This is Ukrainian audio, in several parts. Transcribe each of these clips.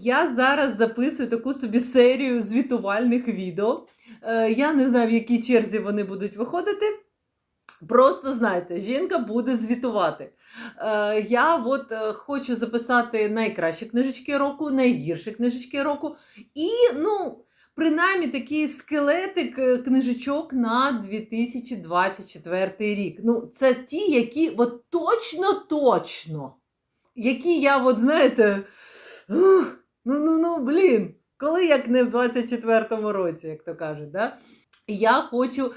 Я зараз записую таку собі серію звітувальних відео. Е, Я не знаю, в якій черзі вони будуть виходити. Просто знайте, жінка буде звітувати. Е, Я от е, хочу записати найкращі книжечки року, найгірші книжечки року. І, ну, принаймні такий скелетик книжечок на 2024 рік. Ну, це ті, які от точно-точно, які я, от знаєте, ух, ну, ну, ну, блін, коли як не в 24-му році, як то кажуть, да? я хочу,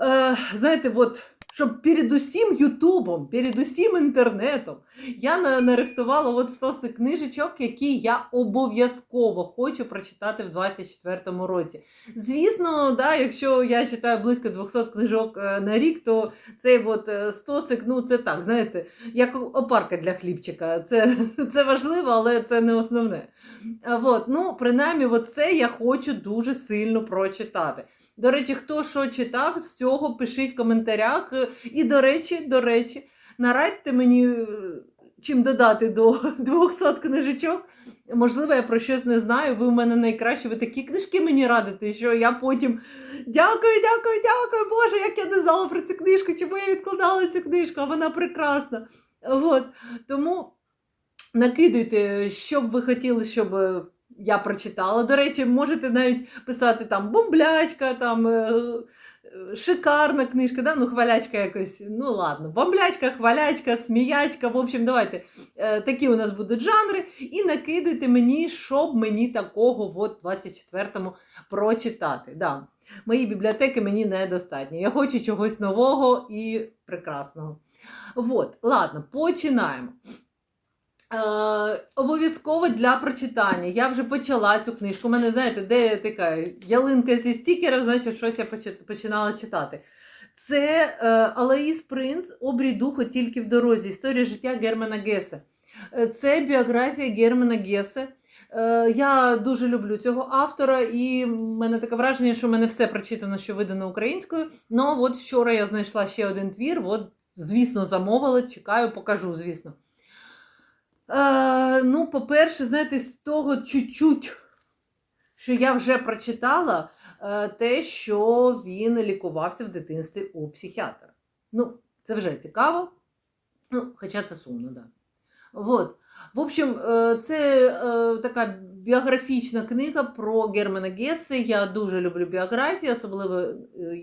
е, знаєте, от, щоб перед усім Ютубом, перед усім інтернетом я нарихтувала от стоси книжечок, які я обов'язково хочу прочитати в 24-му році. Звісно, да, якщо я читаю близько 200 книжок е, на рік, то цей от е, стосик, ну це так, знаєте, як опарка для хлібчика. Це, це важливо, але це не основне. А От, ну, принаймні, от це я хочу дуже сильно прочитати. До речі, хто що читав, з цього пишіть в коментарях. Е, І, до речі, до речі, нарадьте мені, е, чим додати до 200 книжечок. Можливо, я про щось не знаю. Ви у мене найкращі, ви такі книжки мені радите, що я потім дякую, дякую, дякую, Боже, як я не знала про цю книжку, чому я відкладала цю книжку, а вона прекрасна. От. Тому накидуйте, що б ви хотіли, щоб е, я прочитала. До речі, можете навіть писати там бомблячка, там. е, е, Шикарна книжка, да? ну хвалячка якось. Ну ладно, бомблячка, хвалячка, сміячка. В общем, давайте такі у нас будуть жанри. І накидуйте мені, щоб мені такого от 24-му прочитати. Да. Мої бібліотеки мені недостатньо. Я хочу чогось нового і прекрасного. От, ладно, починаємо. Е, обов'язково для прочитання. Я вже почала цю книжку. У мене, знаєте, де така ялинка зі стікерів, значить, щось я починала читати. Це е, Алаїс Принц, обрій духу тільки в дорозі. Історія життя Германа Гесе. Е, Це біографія Германа Гесе. Е, Я дуже люблю цього автора, і в мене таке враження, що в мене все прочитано, що видано українською. Ну, от вчора я знайшла ще один твір. От, звісно, замовила, чекаю, покажу, звісно. Е, ну, по-перше, знаєте, з того чуть-чуть, що я вже прочитала, е, те, що він лікувався в дитинстві у психіатра. Ну, це вже цікаво. Ну, хоча це сумно, так. Да. В общем, е, це е, така біографічна книга про Германа Гессе. Я дуже люблю біографії, особливо е,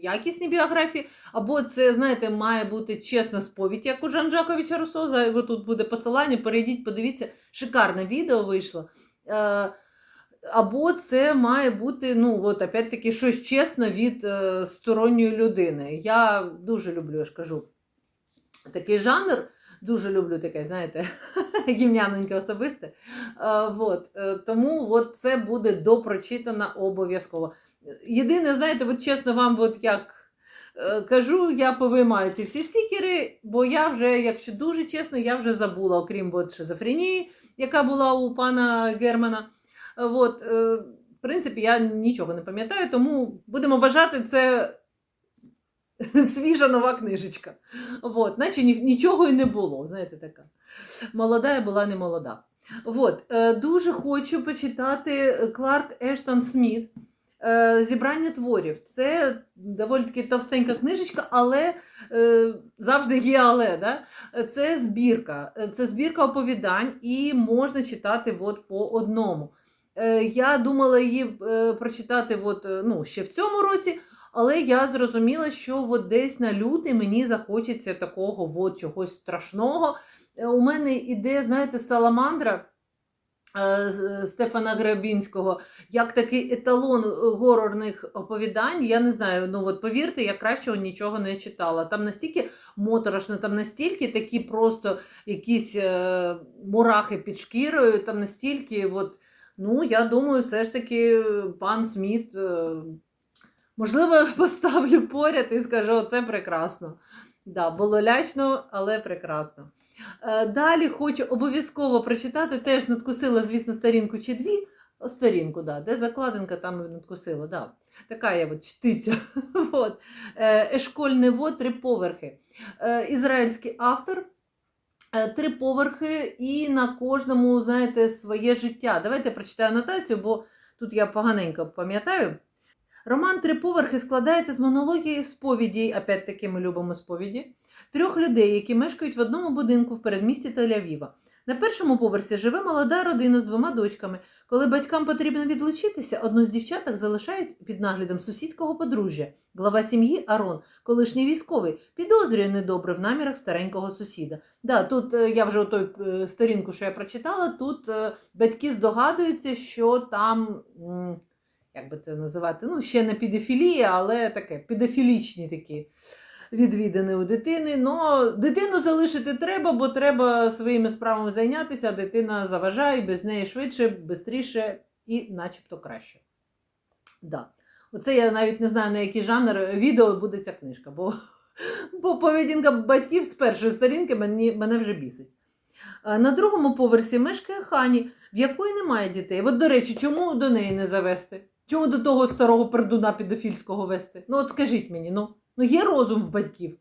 якісні біографії. Або це, знаєте, має бути чесна сповідь, як у Жан-Жаковича Руссо. За- Тут буде посилання, перейдіть, подивіться, шикарне відео вийшло. Е, Або це має бути, ну, от, опять-таки, щось чесне від е, сторонньої людини. Я дуже люблю, я ж кажу, такий жанр. Дуже люблю таке, знаєте, гімняненьке особисте. Е, вот. е, Тому от це буде допрочитано обов'язково. Єдине, знаєте, от чесно вам, от як е, кажу, я повиймаю ці всі стікери, бо я вже, якщо дуже чесно, я вже забула, окрім от шизофренії, яка була у пана Германа. От, в принципі, я нічого не пам'ятаю, тому будемо вважати це свіжа нова книжечка. От, наче нічого і не було, знаєте, така. Молода я була не молода. От, е, дуже хочу почитати Кларк Ештон Сміт. е, Зібрання творів. Це доволі таки товстенька книжечка, але е, завжди є але. Да? Це збірка. Це збірка оповідань, і можна читати от по одному. Я думала її прочитати от, ну, ще в цьому році, але я зрозуміла, що от десь на лютий мені захочеться такого от чогось страшного. Е, У мене іде, знаєте, саламандра е, Стефана Грабінського, як такий еталон е, горорних оповідань. Я не знаю, ну от повірте, я кращого нічого не читала. Там настільки моторошно, там настільки такі просто якісь е, мурахи під шкірою, там настільки, от, ну, я думаю, все ж таки пан Сміт. Е, Можливо, поставлю поряд і скажу, це прекрасно. Да, було лячно, але прекрасно. Е, Далі хочу обов'язково прочитати, теж надкусила, звісно, сторінку чи дві. Сторінку, да, де закладинка, там і надкусила. Да. Така я от чтиця. От. Е, Ешкольний вод, три поверхи. Е, Ізраїльський автор. Е, Три поверхи, і на кожному, знаєте, своє життя. Давайте прочитаю анотацію, бо тут я поганенько пам'ятаю. Роман Три поверхи складається з монології сповіді, опять-таки ми любимо сповіді, трьох людей, які мешкають в одному будинку в передмісті Тель-Авіва. На першому поверсі живе молода родина з двома дочками. Коли батькам потрібно відлучитися, одну з дівчаток залишають під наглядом сусідського подружжя. Глава сім'ї Арон, колишній військовий, підозрює недобре в намірах старенького сусіда. Да, тут е, я вже той е, сторінку, що я прочитала, тут е, батьки здогадуються, що там, як би це називати, ну, ще не підофілія, але таке, підофілічні такі відвідини у дитини. Ну, дитину залишити треба, бо треба своїми справами зайнятися, а дитина заважає, без неї швидше, швидше і начебто краще. Да. Оце я навіть не знаю, на який жанр відео буде ця книжка, бо, бо поведінка батьків з першої сторінки мені, мене вже бісить. На другому поверсі мешкає Хані, в якої немає дітей. От, до речі, чому до неї не завести? Чому до того старого пердуна підофільського вести? Ну, от скажіть мені, ну, ну є розум в батьків.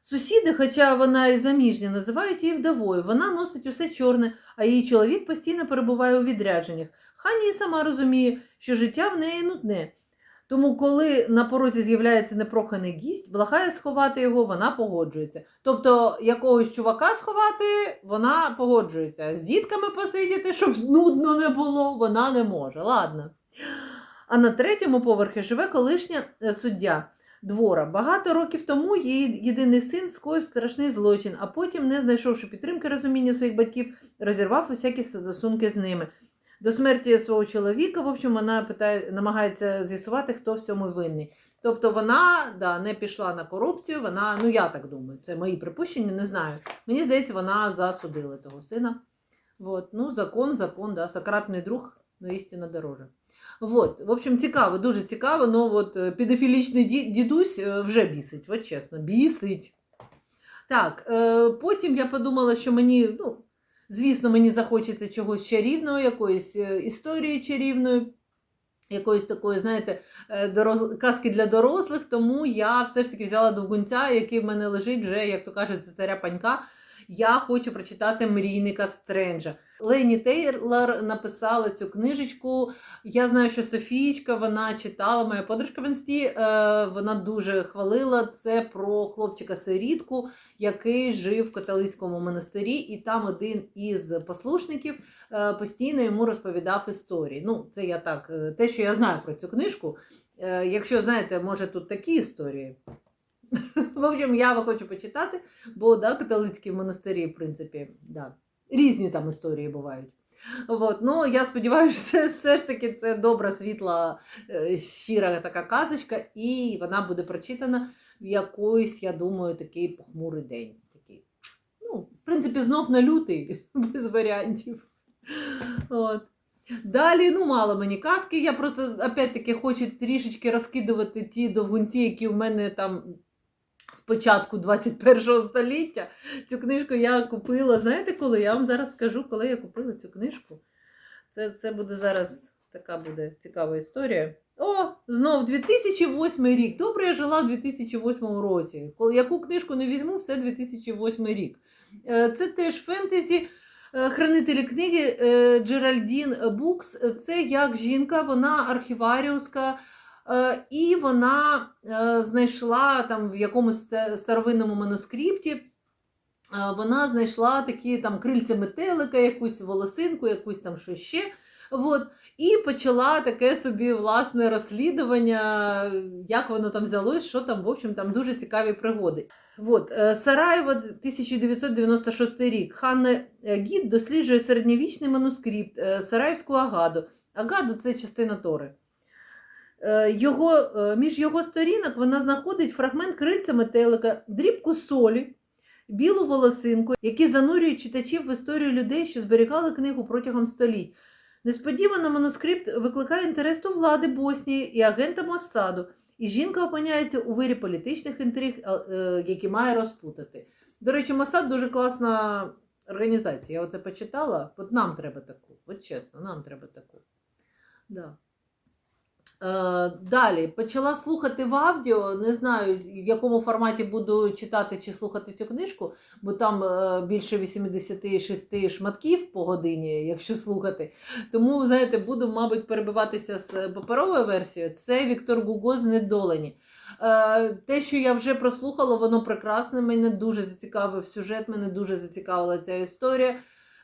Сусіди, хоча вона і заміжня, називають її вдовою. Вона носить усе чорне, а її чоловік постійно перебуває у відрядженнях. Хані і сама розуміє, що життя в неї нудне. Тому, коли на порозі з'являється непроханий гість, благає сховати його, вона погоджується. Тобто якогось чувака сховати, вона погоджується. З дітками посидіти, щоб нудно не було, вона не може. Ладно. А на третьому поверхі живе колишня е, суддя двора. Багато років тому її єдиний син скоїв страшний злочин, а потім, не знайшовши підтримки розуміння своїх батьків, розірвав усякі стосунки з ними. До смерті свого чоловіка, в общем, вона питає, намагається з'ясувати, хто в цьому винний. Тобто вона да, не пішла на корупцію, вона, ну я так думаю, це мої припущення, не знаю. Мені здається, вона засудила того сина. Вот. Ну, закон, закон, да, сократний друг, но істина дороже. Вот. В общем, цікаво, дуже цікаво, но от е, педофілічний дідусь е, вже бісить, от чесно, бісить. Так, е, потім я подумала, що мені, ну, звісно, мені захочеться чогось чарівного, якоїсь історії чарівної, якоїсь такої, знаєте, дорос... казки для дорослих, тому я все ж таки взяла довгунця, який в мене лежить вже, як то кажуть, це царя панька. Я хочу прочитати мрійника Стренджа. Лені Тейлор написала цю книжечку. Я знаю, що Софієчка вона читала, моя подружка в інсті, е, вона дуже хвалила це про хлопчика-сирітку, який жив в католицькому монастирі, і там один із послушників е, постійно йому розповідав історії. Ну, це я так, е, те, що я знаю про цю книжку. Якщо знаєте, може тут такі історії. В общем, я хочу почитати, бо да, католицькі монастирі, в принципі, да, різні там історії бувають. От, ну, я сподіваюся, що все ж таки це добра, світла, е, щира така казочка, і вона буде прочитана в якийсь, я думаю, такий похмурий день. Такий. Ну, в принципі, знов на лютий, без варіантів. От. Далі, ну, мало мені казки. Я просто, опять-таки, хочу трішечки розкидувати ті довгунці, які в мене там початку 21 століття. Цю книжку я купила. Знаєте коли? Я вам зараз скажу, коли я купила цю книжку. Це, це буде зараз така буде цікава історія. О, знов 2008 рік. Добре, я жила в 2008 році. Яку книжку не візьму, все 2008 рік. Е, Це теж фентезі. Е, Хранителі книги е, Джеральдін Букс. Це як жінка, вона архіваріуска, і вона е, знайшла там в якомусь старовинному манускрипті. е, Вона знайшла такі там крильця метелика, якусь волосинку, якусь там що ще. От. І почала таке собі власне розслідування, як воно там взялось, що там, в общем, там дуже цікаві пригоди. От, е, Сараєво, 1996 рік. Ханна е, Гід досліджує середньовічний манускрипт е, Сараївську Агаду. Агаду це частина Тори. Е, Його, е, між його сторінок вона знаходить фрагмент крильця метелика, дрібку солі, білу волосинку, які занурюють читачів в історію людей, що зберігали книгу протягом століть. Несподівано манускрипт викликає інтерес до влади Боснії і агента Моссаду, і жінка опиняється у вирі політичних інтриг, е, які має розпутати. До речі, Моссад дуже класна організація. Я оце почитала. От нам треба таку. От чесно, нам треба таку. Да. Е, Далі почала слухати в аудіо. Не знаю, в якому форматі буду читати чи слухати цю книжку, бо там е, більше 86 шматків по годині, якщо слухати. Тому, знаєте, буду, мабуть, перебиватися з паперовою версією. Це Віктор Гуго «Знедолені». Е, Те, що я вже прослухала, воно прекрасне. Мене дуже зацікавив сюжет, мене дуже зацікавила ця історія.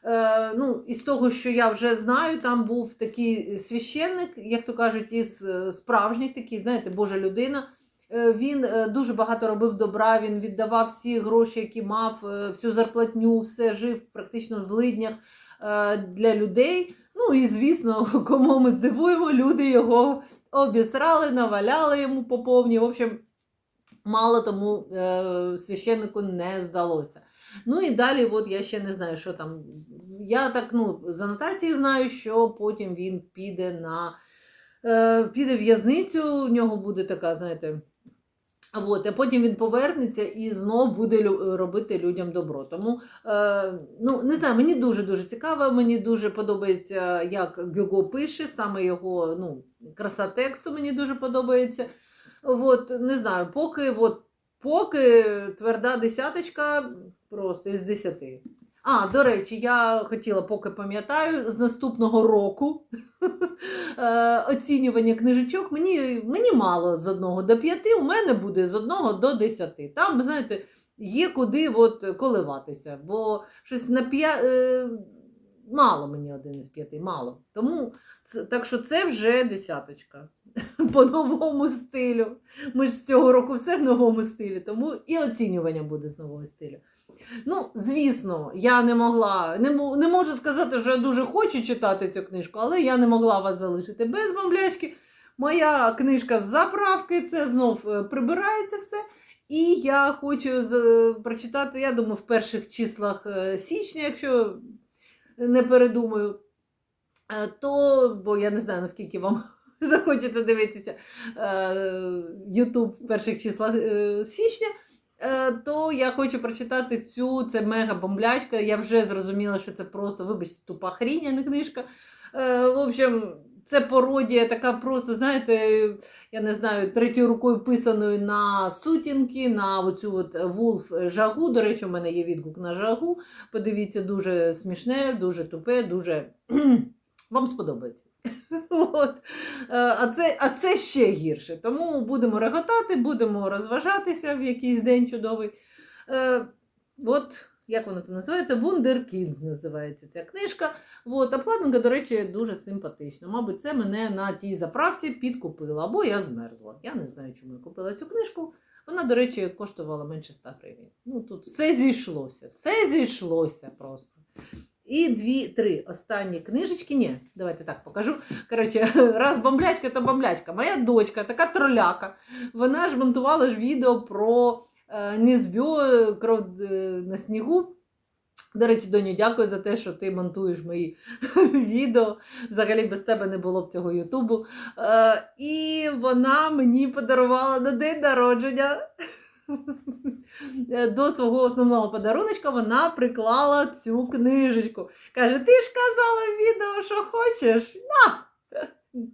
Е, ну, із того, що я вже знаю, там був такий священник, як то кажуть, із е, справжніх, такий, знаєте, Божа людина. Е, Він дуже багато робив добра, він віддавав всі гроші, які мав, всю зарплатню, все жив практично в злиднях для людей. Ну і звісно, кому ми здивуємо, люди його обісрали, наваляли йому по повній. В общем, мало тому священнику не здалося. Ну і далі, от я ще не знаю, що там. Я так ну, з анотації знаю, що потім він піде на е, піде в в'язницю, в нього буде така, знаєте. От, а потім він повернеться і знов буде робити людям добро. Тому е, ну, не знаю, мені дуже-дуже цікаво, мені дуже подобається, як Гюго пише, саме його ну, краса тексту мені дуже подобається. От, не знаю, поки, от, поки тверда десяточка просто із десяти. А, до речі, я хотіла, поки пам'ятаю, з наступного року е, оцінювання книжечок мені, мені мало з 1 до 5, у мене буде з 1 до 10. Там, знаєте, є куди от коливатися, бо щось на 5. Е, мало мені один із п'яти, мало. Тому так що це вже десяточка по новому стилю. Ми ж з цього року все в новому стилі, тому і оцінювання буде з нового стилю. Ну, звісно, я не могла, не, не можу сказати, що я дуже хочу читати цю книжку, але я не могла вас залишити без бомблячки. Моя книжка з заправки, це знов е, прибирається все. І я хочу з- прочитати, я думаю, в перших числах е, січня, якщо не передумаю, Е, то, бо я не знаю, наскільки вам захочете дивитися Ютуб в перших числах е, січня, е, то я хочу прочитати цю, це мега бомблячка. Я вже зрозуміла, що це просто, вибачте, тупа хрінь, не книжка. Е, В общем, це пародія така просто, знаєте, я не знаю, третьою рукою писаною на сутінки, на оцю от Вулф Жагу. До речі, у мене є відгук на жагу. Подивіться, дуже смішне, дуже тупе, дуже вам сподобається. От. Е, А, це, а це ще гірше. Тому будемо реготати, будемо розважатися в якийсь день чудовий. Е, от, як вона там називається? Wunderkinds називається ця книжка. От, обкладинка, до речі, дуже симпатична. Мабуть, це мене на тій заправці підкупила, або я змерзла. Я не знаю, чому я купила цю книжку. Вона, до речі, коштувала менше 100 гривень. Ну, тут все зійшлося, все зійшлося просто. І дві, три останні книжечки. Ні, давайте так покажу. Коротше, раз бомблячка, то бомблячка. Моя дочка, така троляка. Вона ж монтувала ж відео про е, Нізбьо, кров е, на снігу. До речі, доню, дякую за те, що ти монтуєш мої відео. Взагалі без тебе не було б цього Ютубу. Е, і вона мені подарувала на день народження. До свого основного подаруночка вона приклала цю книжечку. Каже: Ти ж казала в відео, що хочеш? На!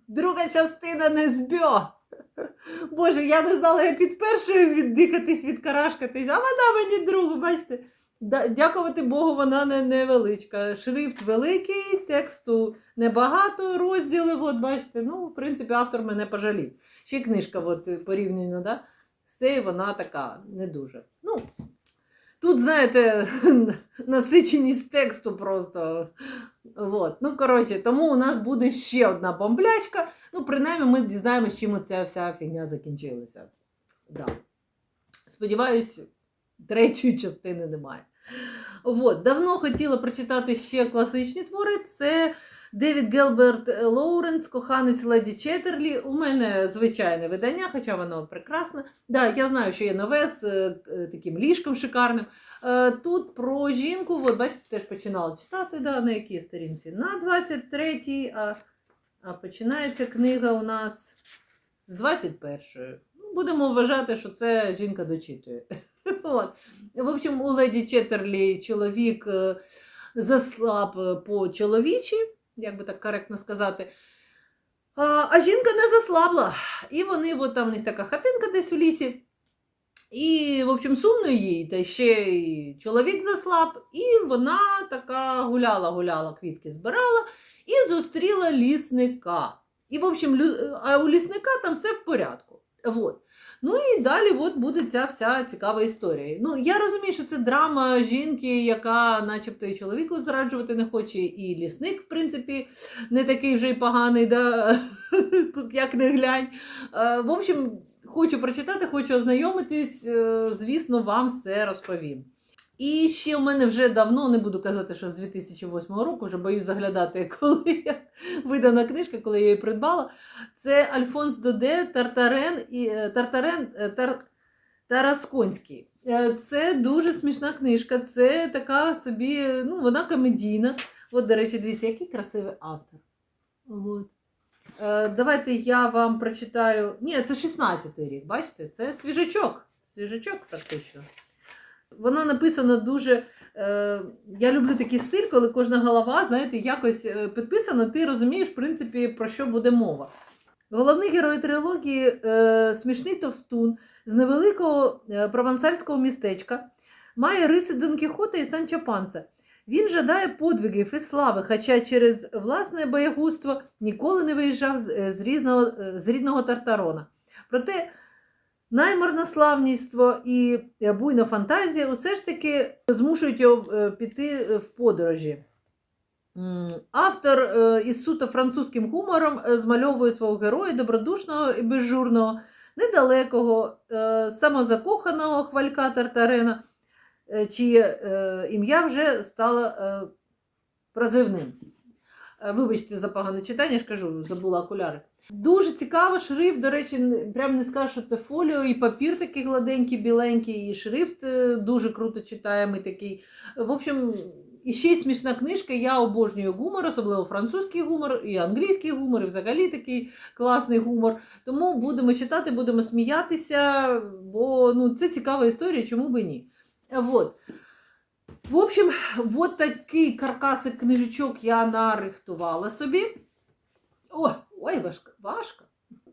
Друга частина не збьо. Боже, я не знала, як від першої віддихатись, відкарашкатись, а вона мені другу, бачите. Дякувати Богу, вона не невеличка. Шрифт великий, тексту небагато, розділи, от бачите. Ну, в принципі, автор мене пожалів. Ще книжка от, порівняно, да? Все вона така не дуже. Ну, тут, знаєте, насиченість тексту просто. От. Ну, коротше, тому у нас буде ще одна бомблячка. Ну, принаймні, ми дізнаємося, чим ця вся фігня закінчилася. Да. Сподіваюсь, третьої частини немає. От, давно хотіла прочитати ще класичні твори. Це Девід Гелберт Лоуренс, коханець Леді Четтерлі. У мене звичайне видання, хоча воно прекрасне. Да, я знаю, що є нове з е, е, таким ліжком шикарним. Е, Тут про жінку, от бачите, теж починала читати, да, на якій сторінці? На 23-й, а, а починається книга у нас з 21-ї. Ну, Будемо вважати, що це жінка дочитує. От. В общем, у леді Четтерлі чоловік е, заслаб е, по чоловічі, як би так коректно сказати. А, а жінка не заслабла. І вони, от там в них така хатинка десь у лісі. І, в общем, сумно їй, та ще й чоловік заслаб, і вона така гуляла, гуляла, квітки збирала і зустріла лісника. І, в общем, лю- а у лісника там все в порядку. Вот. Ну і далі от буде ця вся цікава історія. Ну, я розумію, що це драма жінки, яка начебто і чоловіку зраджувати не хоче, і лісник, в принципі, не такий вже й поганий, да? як не глянь. Е, В общем, хочу прочитати, хочу ознайомитись, е, звісно, вам все розповім. І ще у мене вже давно, не буду казати, що з 2008 року, вже боюсь заглядати, коли я видана книжка, коли я її придбала. Це Альфонс Доде Тартарен і е, Тартарен е, Тар, Тарасконський. Е, Це дуже смішна книжка. Це така собі, ну, вона комедійна. От, до речі, дивіться, який красивий автор. От. Давайте я вам прочитаю. Ні, це 16-й рік, бачите? Це свіжачок. Свіжачок практично. Вона написана дуже. Е, я люблю такий стиль, коли кожна голова, знаєте, якось е, підписана, ти розумієш, в принципі, про що буде мова. Головний герой трилогії е, смішний товстун з невеликого провансальського містечка має риси Дон Кіхота і Санчо Панса. Він жадає подвигів і слави, хоча через власне боягузтво ніколи не виїжджав з, різного, з рідного Тартарона. Проте наймарнославніство і буйна фантазія усе ж таки змушують його е, піти е, в подорожі. Автор е, із суто французьким гумором змальовує свого героя добродушного і безжурного, недалекого, самозакоханого хвалька Тартарена, чиє ім'я вже стало прозивним. Вибачте за погане читання, я ж кажу, забула окуляри. Дуже цікаво, шрифт, до речі, прям не скажу, що це фоліо, і папір такий гладенький, біленький, і шрифт е, дуже круто читаємий такий. В общем, і ще смішна книжка. Я обожнюю гумор, особливо французький гумор, і англійський гумор, і взагалі такий класний гумор. Тому будемо читати, будемо сміятися, бо ну, це цікава історія, чому би ні. Вот. В общем, от такий каркасик книжечок я нарихтувала собі. О, ой, важко, важко.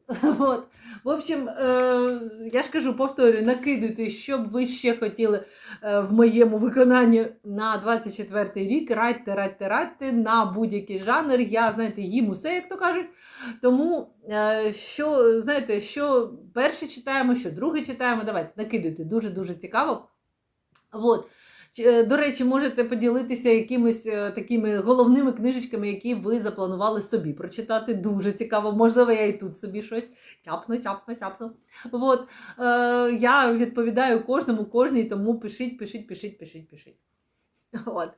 От. В общем, е, я ж кажу, повторюю, накидуйте, що б ви ще хотіли е, в моєму виконанні на 24 рік. Радьте, радьте, радьте на будь-який жанр. Я, знаєте, їм усе, як то кажуть. Тому, е, що, знаєте, що перше читаємо, що друге читаємо, давайте накидуйте, дуже-дуже цікаво. От. Е, До речі, можете поділитися якимись е, такими головними книжечками, які ви запланували собі прочитати. Дуже цікаво. Можливо, я і тут собі щось тяпну, тяпну, тяпну. От. Е, я відповідаю кожному, кожній, тому пишіть, пишіть, пишіть, пишіть, пишіть. От.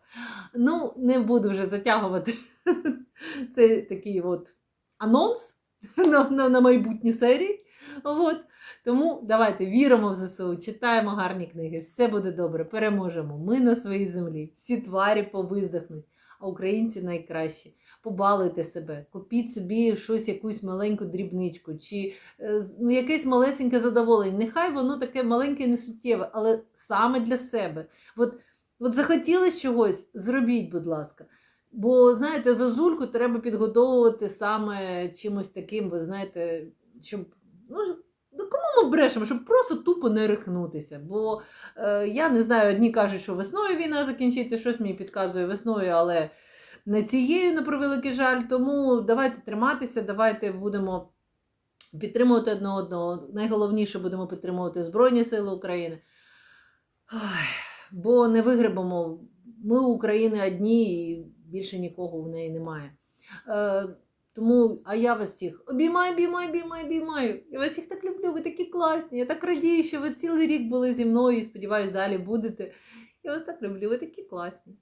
Ну, не буду вже затягувати. Це такий от анонс на, на, на майбутні серії. От. Тому давайте віримо в ЗСУ, читаємо гарні книги, все буде добре, переможемо. Ми на своїй землі, всі тварі повиздохнуть, а українці найкращі. Побалуйте себе, купіть собі щось, якусь маленьку дрібничку, чи е, ну, якесь малесеньке задоволення. Нехай воно таке маленьке несуттєве, але саме для себе. От, от захотілось чогось, зробіть, будь ласка. Бо, знаєте, зозульку треба підгодовувати саме чимось таким, ви знаєте, щоб. Ну, кому ми брешемо, щоб просто тупо не рихнутися. Бо е, я не знаю, одні кажуть, що весною війна закінчиться, щось мені підказує весною, але не цією, на превеликий жаль. Тому давайте триматися, давайте будемо підтримувати одне одного. Найголовніше будемо підтримувати Збройні Сили України. Бо не вигребемо. Ми України одні і більше нікого в неї немає. Е, тому, а я вас всіх обіймаю, обіймаю, обіймаю, обіймаю. Я вас всіх так люблю, ви такі класні. Я так радію, що ви цілий рік були зі мною і сподіваюся, далі будете. Я вас так люблю, ви такі класні.